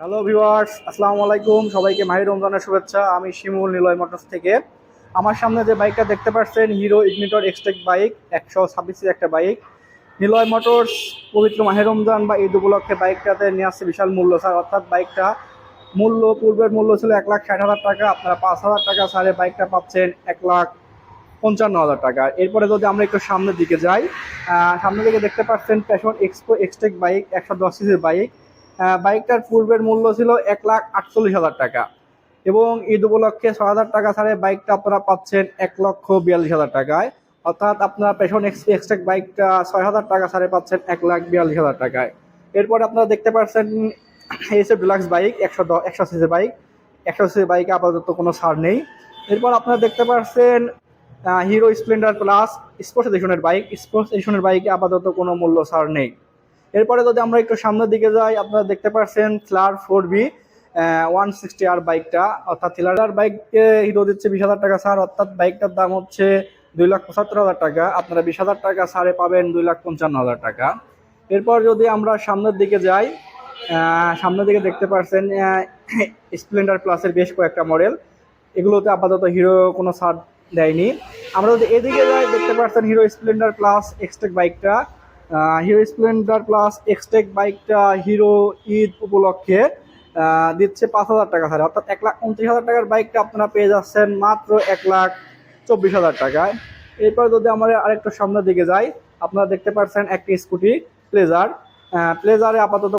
Hello viewers আসসালামু আলাইকুম। সবাইকে মাহি রমজানের শুভেচ্ছা। আমি শিমুল নিলয় মোটরস থেকে। আমার সামনে যে বাইকটা দেখতে পাচ্ছেন, হিরো ইগনিটর এক্সটেক বাইক, একশো ছাব্বিশের একটা বাইক। নিলয় মোটরস, পবিত্র মাহে রমজান বা ঈদ উপলক্ষে বাইকটাতে নিয়ে আসছে বিশাল মূল্য স্যার অর্থাৎ বাইকটা মূল্য, পূর্বের মূল্য ছিল এক লাখ ষাট হাজার টাকা, আপনারা পাঁচ হাজার টাকা সারে বাইকটা পাচ্ছেন এক লাখ পঞ্চান্ন হাজার টাকা। এরপরে যদি আমরা একটু সামনের দিকে যাই সামনের দিকে দেখতে পাচ্ছেন প্যাশন এক্সপো এক্সটেক বাইক, একশো দশ সিসির বাইক। বাইকটার পূর্বের মূল্য ছিল এক লাখ আটচল্লিশ হাজার টাকা। এবং ঈদ উপলক্ষে ছ হাজার টাকা ছাড়ে বাইকটা আপনারা পাচ্ছেন এক লক্ষ বিয়াল্লিশ হাজার টাকায়। অর্থাৎ আপনারা পেশন এক্সট্রেক বাইকটা ছয় হাজার টাকা ছাড়ে পাচ্ছেন এক লাখ বিয়াল্লিশ হাজার টাকায়। এরপর আপনারা দেখতে পাচ্ছেন এসে ডিলাক্স বাইক, একশো দ, একশো সিসি বাইক। একশো সিসি বাইকে আপাতত কোনো ছাড় নেই। এরপর আপনারা দেখতে পাচ্ছেন হিরো স্প্লেন্ডার প্লাস স্পোর্টস এডিশনের বাইক। স্পোর্টস এডিশনের বাইকে আপাতত কোনো মূল্য ছাড় নেই। এরপরে যদি আমরা একটু সামনের দিকে যাই, আপনারা দেখতে পাচ্ছেন থ্লার four B one sixty R বাইকটা অর্থাৎ থ্লার বাইককে হিরো দিচ্ছে বিশ হাজার টাকা ছাড়। অর্থাৎ বাইকটার দাম হচ্ছে দুই লাখ পঁচাত্তর হাজার টাকা। আপনারা বিশ হাজার টাকা ছাড়ে পাবেন দুই লাখ পঞ্চান্ন হাজার টাকা। এরপর যদি আমরা সামনের দিকে যাই সামনের দিকে দেখতে পাচ্ছেন স্প্লেন্ডার প্লাসের বেশ কয়েকটা মডেল এগুলোতে আপাতত হিরো কোনো ছাড় দেয়নি। আমরা যদি এদিকে যাই, দেখতে পাচ্ছেন হিরো স্প্লেন্ডার প্লাস এক্সটেক বাইকটা হিরো স্প্লেন্ডার প্লাস এক্সটেক বাইকটা হিরো ঈদ উপলক্ষে দিচ্ছে পাঁচ হাজার টাকা স্যার অর্থাৎ এক লাখ উনত্রিশ হাজার টাকার বাইকটা আপনারা পেয়ে যাচ্ছেন মাত্র এক লাখ চব্বিশ হাজার টাকায়। এরপর যদি আমরা আরেকটু সামনের দিকে যাই, আপনারা দেখতে পাচ্ছেন একটি স্কুটি প্লেজার প্লেজারে আপাতত